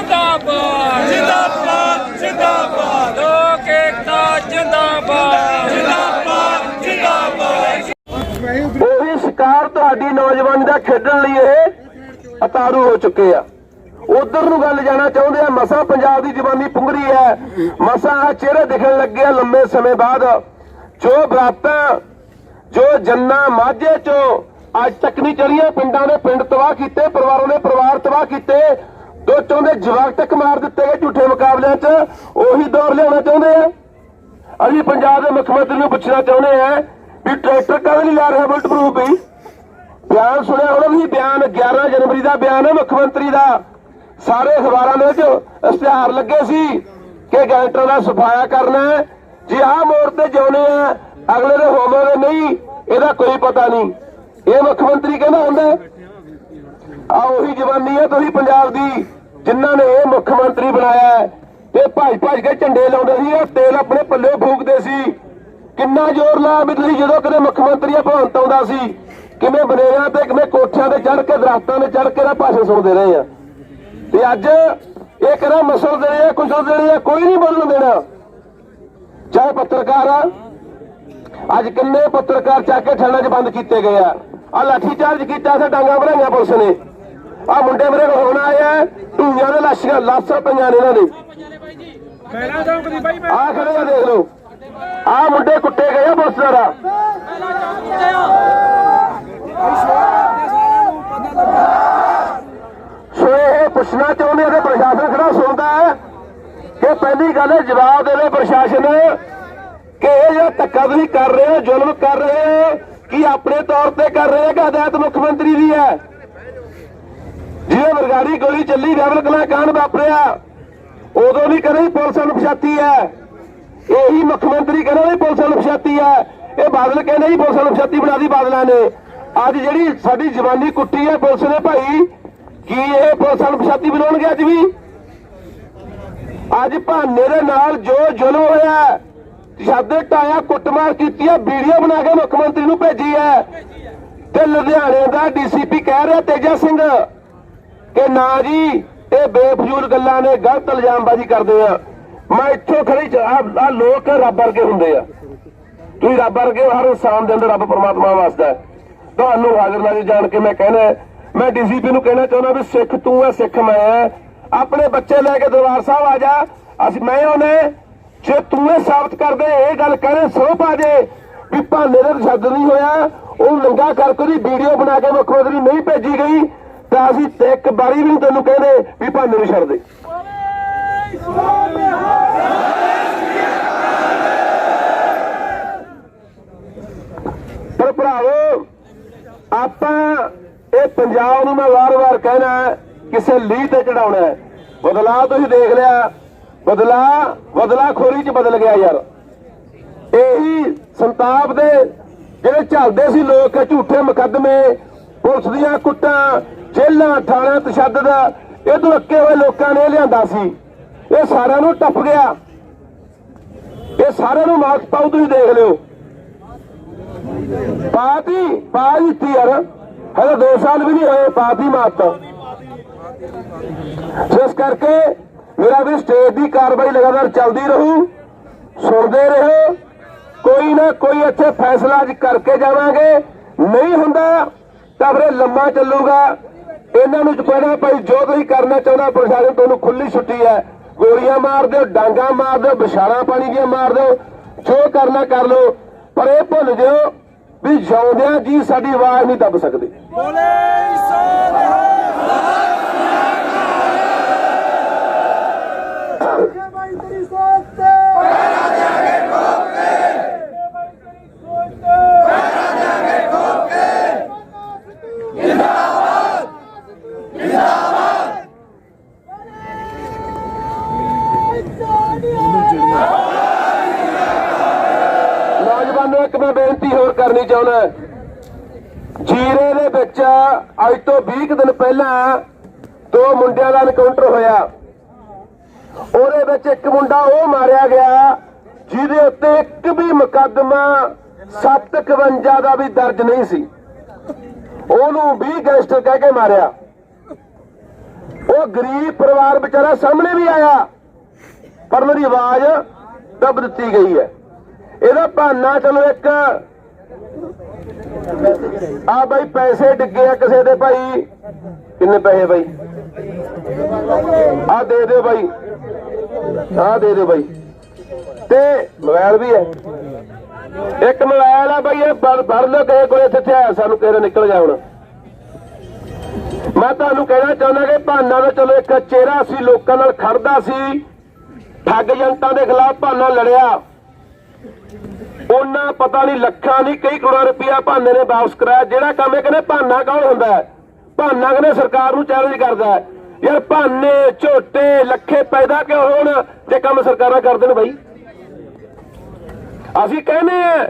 ਜਿੰਦਾਬਾਦ। ਜਿੰਦਾਬਾਦ ਜਿੰਦਾਬਾਦ। ਲੋਕ ਏਕਤਾ ਜਿੰਦਾਬਾਦ। ਜਿੰਦਾਬਾਦ ਜਿੰਦਾਬਾਦ। ਉਹੀ ਸ਼ਿਕਾਰ ਤੁਹਾਡੀ ਨੌਜਵਾਨੀ ਦਾ ਖੇਡਣ ਲਈ ਇਹ ਅਤਾਰੂ ਹੋ ਚੁੱਕੇ ਆ। ਉਧਰ ਨੂੰ ਗੱਲ ਜਾਣਾ ਚਾਹੁੰਦੇ ਆ ਮਸਾ ਪੰਜਾਬ ਦੀ ਜਵਾਨੀ ਪੁੰਗਰੀ ਹੈ। ਮਸਾ ਆ ਚਿਹਰੇ ਦਿਖਣ ਲੱਗੇ ਆ ਲੰਮੇ ਸਮੇਂ ਬਾਅਦ। ਜੋ ਬਰਾਤਾਂ ਜੋ ਜੰਨਾ ਮਾਝੇ ਚੋਂ ਅੱਜ ਤੱਕ ਨਹੀਂ ਚੜੀਆਂ ਪਿੰਡਾਂ ਦੇ ਪਿੰਡ ਤਬਾਹ ਕੀਤੇ ਪਰਿਵਾਰਾਂ ਦੇ ਪਰਿਵਾਰ ਤਬਾਹ ਕੀਤੇ ਦੋ ਚੋਂਦੇ ਜਵਾਕ ਤੱਕ ਮਾਰ ਦਿੱਤੇ ਗਏ ਝੂਠੇ ਮੁਕਾਬਲਿਆਂ 'ਚ। ਉਹੀ ਦੌਰ ਲਿਆਉਣਾ ਚਾਹੁੰਦੇ ਆ। ਅਸੀਂ ਪੰਜਾਬ ਦੇ ਮੁੱਖ ਮੰਤਰੀ ਨੂੰ ਪੁੱਛਣਾ ਚਾਹੁੰਦੇ ਆ ਵੀ ਟਰੈਕਟਰ ਕਦ ਨਹੀਂ ਲਾ ਰਿਹਾ ਬੁਲਟ ਪ੍ਰੂਫ ਵੀ? ਬਿਆਨ ਸੁਣਿਆ ਹੋਣਾ ਵੀ ਬਿਆਨ 11 ਜਨਵਰੀ ਦਾ ਬਿਆਨ ਹੈ ਮੁੱਖ ਮੰਤਰੀ ਦਾ। ਸਾਰੇ ਅਖਬਾਰਾਂ ਦੇ ਵਿੱਚ ਇਸ਼ਤਿਹਾਰ ਲੱਗੇ ਸੀ ਕਿ ਗੈਂਟਰ ਦਾ ਸਫਾਇਆ ਕਰਨਾ ਜੇ ਆਹ ਮੋੜ ਤੇ ਜਿਉਨੇ ਆ, ਅਗਲੇ ਦੇ ਹੋਵੋਗੇ ਨਹੀਂ, ਇਹਦਾ ਕੋਈ ਪਤਾ ਨਹੀਂ। ਇਹ ਮੁੱਖ ਮੰਤਰੀ ਕਹਿੰਦਾ ਹੁੰਦਾ ਆ ਉਹੀ ਜਵਾਨੀ ਹੈ ਤੁਸੀਂ ਪੰਜਾਬ ਦੀ, ਜਿਨ੍ਹਾਂ ਨੇ ਇਹ ਮੁੱਖ ਮੰਤਰੀ ਬਣਾਇਆ ਤੇ ਭੱਜ ਭੱਜ ਕੇ ਝੰਡੇ ਲਾਉਂਦੇ ਸੀ ਇਹ ਤੇਲ ਆਪਣੇ ਪੱਲੇ ਫੂਕਦੇ ਸੀ। ਕਿੰਨਾ ਜ਼ੋਰ ਲਾਇਆ ਵੀ ਤੁਸੀਂ ਜਦੋਂ ਕਦੇ ਮੁੱਖ ਮੰਤਰੀ ਭਗਵੰਤ ਆਉਂਦਾ ਸੀ, ਕਿਵੇਂ ਬਨੇਰਿਆਂ ਤੇ, ਕਿਵੇਂ ਕੋਠਿਆਂ ਤੇ ਚੜ ਕੇ, ਦਰਖਤਾਂ ਤੇ ਚੜ ਕੇ ਦਾ ਭਾਸ਼ਣ ਸੁਣਦੇ ਰਹੇ ਆ। ਤੇ ਅੱਜ ਇਹ ਕਹਿੰਦਾ ਮਸਲ ਦੇਣੇ ਆ, ਕੁਸ਼ਲ ਦੇਣੇ ਆ, ਕੋਈ ਨਹੀਂ ਬੋਲਣ ਦੇਣਾ। ਚਾਹੇ ਪੱਤਰਕਾਰ ਆ, ਅੱਜ ਕਿੰਨੇ ਪੱਤਰਕਾਰ ਚੱਕ ਕੇ ਥਾਣਾ 'ਚ ਬੰਦ ਕੀਤੇ ਗਏ ਆ। ਆ ਲਾਠੀ ਚਾਰਜ ਕੀਤਾ ਸੀ ਡਾਂਗਾ ਬਣਾਈਆਂ ਪੁਲਿਸ ਨੇ। ਆ ਮੁੰਡੇ ਮੇਰੇ ਕੋਲ ਹੁਣ ਆਏ ਆ। ਢੂਈਆਂ ਦੇ ਲਾਸ਼ੀਆਂ ਲਾਸ਼ਾਂ ਪਈਆਂ ਨੇ ਇਹਨਾਂ ਦੇ। ਪਹਿਲਾਂ ਚੌਂਕਦੀ ਬਾਈ ਆ ਖੜੇ ਆ ਦੇਖ ਲਓ। ਆ ਮੁੰਡੇ ਕੁੱਟੇ ਗਏ ਆ ਪੁਲਿਸ ਦੁਆਰਾ ਸੋ ਇਹ ਪੁੱਛਣਾ ਚਾਹੁੰਦੇ ਆ ਪ੍ਰਸ਼ਾਸਨ ਖੜਾ ਸੁਣਦਾ ਹੈ ਕਿ ਪਹਿਲੀ ਗੱਲ ਹੈ ਜਵਾਬ ਦੇਵੇ ਪ੍ਰਸ਼ਾਸਨ ਕਿ ਇਹ ਜਿਹੜਾ ਤੁਸੀਂ ਕਰ ਰਹੇ ਹੋ ਜ਼ੁਲਮ ਕਰ ਰਹੇ ਹੋ ਕੀ ਆਪਣੇ ਤੌਰ ਤੇ ਕਰ ਰਹੇ ਹੋ ਕਿ ਹਦਾਇਤ ਮੁੱਖ ਮੰਤਰੀ ਦੀ ਹੈ? ਜਿਹਦੇ ਵਰਗਾੜੀ ਗੋਲੀ ਚੱਲੀ ਰੈਵਲ ਕਲਾ ਕਾਂਡ ਵਾਪਰਿਆ। ਉਦੋਂ ਵੀ ਕਦੇ ਪੁਲਿਸ ਅਣਪਛਾਤੀ ਹੈ। ਇਹੀ ਮੁੱਖ ਮੰਤਰੀ ਕਹਿੰਦਾ ਵੀ ਪੁਲਿਸ ਅਣਪਛਾਤੀ ਹੈ। ਇਹ ਬਾਦਲ ਕਹਿੰਦੇ ਜੀ ਪੁਲਿਸ ਅਣਪਛਾਤੀ ਬਣਾ ਦੀ ਬਾਦਲਾਂ ਨੇ। ਅੱਜ ਜਿਹੜੀ ਸਾਡੀ ਜਵਾਨੀ ਕੁੱਟੀ ਹੈ ਪੁਲਿਸ ਨੇ ਭਾਈ, ਕੀ ਇਹ ਪੁਲਿਸ ਅਣਪਛਾਤੀ ਬਣਾਉਣਗੇ ਅੱਜ ਵੀ? ਅੱਜ ਭਾਨੇ ਦੇ ਨਾਲ ਜੋ ਜ਼ੁਲਮ ਹੋਇਆ ਸ਼ਾਦੇ ਟਾਇਆ ਕੁੱਟਮਾਰ ਕੀਤੀ ਹੈ, ਵੀਡੀਓ ਬਣਾ ਕੇ ਮੁੱਖ ਮੰਤਰੀ ਨੂੰ ਭੇਜੀ ਹੈ। ਤੇ ਲੁਧਿਆਣੇ ਦਾ ਡੀਸੀਪੀ ਕਹਿ ਰਿਹਾ ਤੇਜਾ ਸਿੰਘ। ਕਿ ਨਾ ਜੀ, ਇਹ ਬੇਫਜ਼ੂਲ ਗੱਲਾਂ ਨੇ, ਗਲਤ ਇਲਜ਼ਾਮਬਾਜ਼ੀ ਕਰਦੇ ਆ। ਮੈਂ ਇੱਥੋਂ ਖੜੀ ਆ ਲੋਕ ਰੱਬ ਵਰਗੇ ਹੁੰਦੇ ਆ। ਤੁਸੀਂ ਰੱਬ ਵਰਗੇ ਹਰ ਇਨਸਾਨ ਦੇ ਅੰਦਰ ਰੱਬ ਪਰਮਾਤਮਾ ਵਸਦਾ ਤੁਹਾਨੂੰ ਹਾਜ਼ਰ ਨਾਜ਼ਰ ਜਾਣ ਕੇ ਮੈਂ ਕਹਿਣਾ ਮੈਂ ਡੀਸੀਪੀ ਨੂੰ ਕਹਿਣਾ ਚਾਹੁੰਦਾ ਵੀ ਸਿੱਖ ਤੂੰ ਹੈ, ਸਿੱਖ ਮੈਂ ਹੈ। ਆਪਣੇ ਬੱਚੇ ਲੈ ਕੇ ਦਰਬਾਰ ਸਾਹਿਬ ਆ ਜਾ। ਅਸੀਂ ਮੈਂ ਉਹਨੇ ਜੇ ਤੂੰ ਇਹ ਸਾਬਤ ਕਰਦੇ ਇਹ ਗੱਲ ਕਰੇ ਸੋਭ ਆ ਜੇ ਵੀ ਭਾਨੇ ਦਾ ਸ਼ਬਦ ਨਹੀਂ ਹੋਇਆ। ਉਹ ਨੰਗਾ ਕਰਕੇ ਉਹਦੀ ਵੀਡੀਓ ਬਣਾ ਕੇ ਮੁੱਖ ਮੰਤਰੀ ਨਹੀਂ ਭੇਜੀ ਗਈ। ਤਾਂ ਅਸੀਂ ਤੇ ਇੱਕ ਵਾਰੀ ਵੀ ਤੈਨੂੰ ਕਹਿੰਦੇ ਵੀ ਭਾਨੂੰ ਨੂੰ ਛੱਡ ਦੇ। ਪਰ ਭਰਾਵੋ, ਆਪਾਂ ਇਹ ਪੰਜਾਬ ਨੂੰ ਮੈਂ ਵਾਰ-ਵਾਰ ਕਹਿਣਾ ਕਿਸੇ ਲੀਹ ਤੇ ਚੜਾਉਣਾ ਹੈ। ਬਦਲਾ ਤੁਸੀਂ ਦੇਖ ਲਿਆ ਬਦਲਾ ਬਦਲਾ ਖੋਰੀ ਚ ਬਦਲ ਗਿਆ ਯਾਰ। ਇਹੀ ਸੰਤਾਪ ਦੇ ਜਿਹੜੇ ਝੱਲਦੇ ਸੀ ਲੋਕ, ਝੂਠੇ ਮੁਕੱਦਮੇ, ਪੁਲਿਸ ਦੀਆਂ ਕੁੱਟਾਂ ਜੇਲਾਂ ਥਾਣਾ, ਤਸ਼ੱਦਦ ਇਹ ਤੋਂ ਹੋਏ ਲੋਕਾਂ ਨੇ ਲਿਆਂਦਾ ਸੀ। ਇਹ ਸਾਰਿਆਂ ਨੂੰ ਟੱਪ ਗਿਆ। ਇਹ ਸਾਰਿਆਂ ਨੂੰ ਮਾਰਕਸ ਪਾਉ ਤੁਸੀਂ ਦੇਖ ਲਿਓ। ਪਾਤੀ ਪਾ ਦਿੱਤੀ ਯਾਰ। ਹਲੇ 2 ਸਾਲ ਵੀ ਨਹੀਂ ਹੋਏ ਪਾਤੀ ਮਾਤ ਜਿਸ ਕਰਕੇ ਮੇਰਾ ਵੀ ਸਟੇਜ ਦੀ ਕਾਰਵਾਈ ਲਗਾਤਾਰ ਚੱਲਦੀ ਰਹੂ, ਸੁਣਦੇ ਰਹੋ। ਕੋਈ ਨਾ ਕੋਈ ਇੱਥੇ ਫੈਸਲਾ ਅੱਜ ਕਰਕੇ ਜਾਵਾਂਗੇ। ਨਹੀਂ ਹੁੰਦਾ ਤਾਂ ਫਿਰ ਲੰਮਾ ਚੱਲੂਗਾ। ਇਹਨਾਂ ਨੂੰ ਚਪੜਾ ਭਾਈ, ਜੋ ਤੁਸੀਂ ਕਰਨਾ ਚਾਹੁੰਦਾ, ਪ੍ਰਸ਼ਾਸਨ ਤੁਹਾਨੂੰ ਖੁੱਲੀ ਛੁੱਟੀ ਹੈ। ਗੋਲੀਆਂ ਮਾਰ ਦਿਓ, ਡਾਂਗਾ ਮਾਰ ਦਿਓ ਵਿਛਾੜਾ ਪਾਣੀ ਦੀਆਂ ਮਾਰ ਦਿਓ। ਜੋ ਕਰਨਾ ਕਰ ਲਓ। ਪਰ ਇਹ ਭੁੱਲ ਜਿਓ ਵੀ ਜਿਉਂਦਿਆਂ ਜੀ ਸਾਡੀ ਆਵਾਜ਼ ਨਹੀਂ ਦੱਬ ਸਕਦੇ। ਬਾਈ ਤੇਰੀ ਸੋਚ ਤੇ ਪਹਿਰਾ ਜਾ ਕੇ ਠੋਕ ਕੇ ਬਾਈ ਤੇਰੀ ਸੋਚ ਤੇ ਪਹਿਰਾ ਜਾ ਕੇ ਠੋਕ ਕੇ ਜਿੰਦਾਬਾਦ ਨੌਜਵਾਨੋ ਇੱਕ ਮੈਂ ਬੇਨਤੀ ਹੋਰ ਕਰਨੀ ਜੀਰੇ ਦੇ ਵਿੱਚ ਅੱਜ ਤੋਂ 20 ਦਿਨ ਪਹਿਲਾਂ ਦੋ ਮੁੰਡਿਆਂ ਦਾ ਐਨਕਾਊਂਟਰ ਹੋਇਆ। ਉਹਦੇ ਵਿੱਚ ਇੱਕ ਮੁੰਡਾ ਉਹ ਮਾਰਿਆ ਗਿਆ, ਜਿਹਦੇ ਉੱਤੇ ਇੱਕ ਵੀ ਮੁਕੱਦਮਾ 751 ਦਾ ਵੀ ਦਰਜ ਨਹੀਂ ਸੀ। ਉਹਨੂੰ ਵੀ ਗੈਂਗਸਟਰ ਕਹਿ ਕੇ ਮਾਰਿਆ। ਉਹ ਗਰੀਬ ਪਰਿਵਾਰ ਵਿਚਾਰਾ ਸਾਹਮਣੇ ਵੀ ਆਇਆ, ਪਰ ਮੇਰੀ ਆਵਾਜ਼ ਦੱਬ ਦਿੱਤੀ ਗਈ ਹੈ। ਇਹਦਾ ਬਹਾਨਾ ਚਲੋ ਇੱਕ ਆ ਬਾਈ, ਪੈਸੇ ਡਿੱਗੇ ਆ ਕਿਸੇ ਦੇ ਭਾਈ। ਕਿੰਨੇ ਪੈਸੇ ਬਾਈ? ਆ ਦੇ ਦਿਓ ਬਾਈ। ਆ ਦੇ ਦਿਓ ਬਾਈ। ਤੇ ਮੋਬਾਈਲ ਵੀ ਹੈ। ਇੱਕ ਮੋਬਾਈਲ ਆ ਬਾਈ, ਇਹ ਭਰ ਭਰ ਲਓ ਕਿਸੇ ਕੋਲੇ ਇੱਥੇ ਆ ਸਾਨੂੰ ਕਿਸੇ ਦਾ ਨਿਕਲ ਗਿਆ ਹੁਣ। ਮੈਂ ਤੁਹਾਨੂੰ ਕਹਿਣਾ ਚਾਹੁੰਦਾ ਕਿ ਭਾਨਾ ਦਾ ਚਲੋ ਇੱਕ ਚਿਹਰਾ ਸੀ, ਲੋਕਾਂ ਨਾਲ ਖੜਦਾ ਸੀ। ਠੱਗ ਜਨਤਾ ਦੇ ਖਿਲਾਫ ਭਾਨਾ ਲੜਿਆ। ਉਹਨਾਂ ਪਤਾ ਨਹੀਂ ਲੱਖਾਂ ਨਹੀਂ, ਕਈ ਕਰੋੜਾਂ ਰੁਪਇਆ ਭਾਨੇ ਨੇ ਵਾਪਸ ਕਰਾਇਆ। ਜਿਹੜਾ ਕੰਮ ਇਹ ਕਹਿੰਦੇ ਭਾਨਾ ਕੌਣ ਹੁੰਦਾ ਹੈ? ਭਾਨਾ ਕਹਿੰਦੇ ਸਰਕਾਰ ਨੂੰ ਚੈਲੰਜ ਕਰਦਾ ਹੈ। ਯਾਰ ਭਾਨੇ, ਝੋਟੇ, ਲੱਖੇ ਪੈਦਾ ਕਿਉਂ ਹੋਣ ਜੇ ਕੰਮ ਸਰਕਾਰਾਂ ਕਰ ਦੇਣ ਬਾਈ? ਅਸੀਂ ਕਹਿੰਦੇ ਆ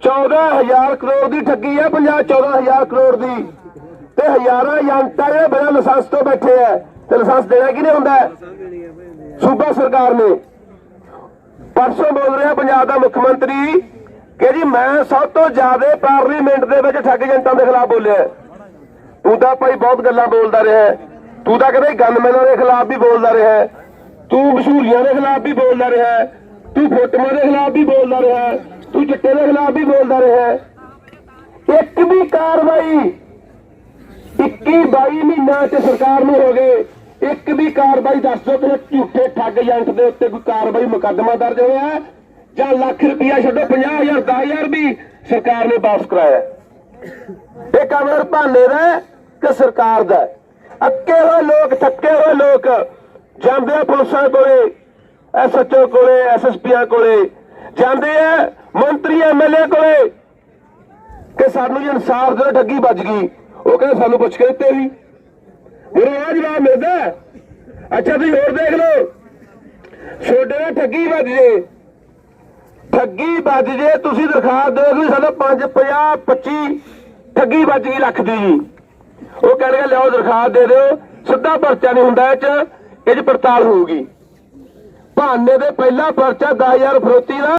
14000 ਕਰੋੜ ਦੀ ਠੱਗੀ ਹੈ ਪੰਜਾਬ 14000 ਕਰੋੜ ਦੀ। ਤੇ ਹਜ਼ਾਰਾਂ ਏਜੰਟਾਂ ਜਿਹੜੇ ਬਿਨਾਂ ਲਾਇਸੈਂਸ ਤੋਂ ਬੈਠੇ ਆ, ਤੇ ਲਾਇਸੈਂਸ ਦੇਣਾ ਕਿਹਨੇ ਹੁੰਦਾ ਸੂਬਾ ਸਰਕਾਰ ਨੇ। ਪਰਸੋਂ ਬੋਲ ਰਿਹਾ ਪੰਜਾਬ ਦਾ ਮੁੱਖ ਮੰਤਰੀ ਕਿ ਜੀ ਮੈਂ ਸਭ ਤੋਂ ਜ਼ਿਆਦਾ ਪਾਰਲੀਮੈਂਟ ਦੇ ਵਿੱਚ ਠੱਗ ਏਜੰਟਾਂ ਦੇ ਖਿਲਾਫ ਬੋਲਿਆ। ਤੂੰ ਤਾਂ ਭਾਈ ਬਹੁਤ ਗੱਲਾਂ ਬੋਲਦਾ ਰਿਹਾ ਤੂੰ ਤਾਂ ਕਹਿੰਦੇ ਗਨਮੈਨਾਂ ਦੇ ਖਿਲਾਫ ਵੀ ਬੋਲਦਾ ਰਿਹਾ ਤੂੰ ਮਸ਼ਹੂਰੀਆਂ ਦੇ ਖਿਲਾਫ ਵੀ ਬੋਲਦਾ ਰਿਹਾ ਤੂੰ ਫੋਟੋਆਂ ਦੇ ਖਿਲਾਫ ਵੀ ਬੋਲਦਾ ਰਿਹਾ ਤੂੰ ਚਿੱਟੇ ਦੇ ਖਿਲਾਫ ਵੀ ਬੋਲਦਾ ਰਿਹਾ ਇੱਕ ਵੀ ਕਾਰਵਾਈ 21 22 ਮਹੀਨਿਆਂ ਚ ਸਰਕਾਰ ਨੂੰ ਹੋ ਗਏ ਇੱਕ ਵੀ ਕਾਰਵਾਈ ਦੱਸ ਦਿਓ ਕਿ ਝੂਠੇ ਠੱਗ ਏਜੰਟ ਦੇ ਉੱਤੇ ਕੋਈ ਕਾਰਵਾਈ ਮੁਕੱਦਮਾ ਦਰਜ ਹੋਇਆ ਜਾਂ ਲੱਖ ਰੁਪਇਆ ਛੱਡੋ 50000 10000 ਵੀ ਸਰਕਾਰ ਨੇ ਵਾਪਸ ਕਰਾਇਆ ਇਹ ਕੰਮ ਭਾਨੇ ਦਾ ਕਿ ਸਰਕਾਰ ਦਾ ਅੱਕੇ ਹੋਏ ਲੋਕ, ਥੱਕੇ ਹੋਏ ਲੋਕ ਜਾਂਦੇ ਆ ਪੁਲਿਸਾਂ ਕੋਲੇ ਐਸਐਚਓ ਕੋਲੇ ਐਸਐਸਪੀਆਂ ਕੋਲੇ, ਜਾਂਦੇ ਆ ਮੰਤਰੀ ਐਮਐਲਏ ਕੋਲੇ ਕਿ ਸਾਨੂੰ ਇਨਸਾਫ ਦੇ ਠੱਗੀ ਵੱਜ ਗਈ। ਉਹ ਕਹਿੰਦੇ ਸਾਨੂੰ ਪੁੱਛ ਕੇ ਦਿੱਤੇ ਵੀ ਮੇਰੇ ਆ ਜਵਾਬ ਮਿਲਦਾ ਅੱਛਾ, ਤੁਸੀਂ ਹੋਰ ਦੇਖ ਲਓ। ਛੋਡੇ ਨਾਲ ਠੱਗੀ ਵੱਜ ਜੇ। ਠੱਗੀ ਵੱਜ ਜੇ, ਤੁਸੀਂ ਦਰਖਾਸਤ ਦੇ ਕਿ ਸਾਡਾ 5 50 25 ਠੱਗੀ ਵੱਜ ਗਈ ਲੱਖ ਦੀ ਜੀ। ਉਹ ਕਹਿਣਗੇ ਲਿਆਓ ਦਰਖਾਸਤ ਦੇ ਦਿਓ। ਸਿੱਧਾ ਪਰਚਾ ਨਹੀਂ ਹੁੰਦਾ ਇਹ ਚ ਇਹ ਚ ਪੜਤਾਲ ਹੋਊਗੀ। ਭਾਨੇ ਦੇ ਪਹਿਲਾ ਪਰਚਾ 10000 ਫਰੋਤੀ ਦਾ।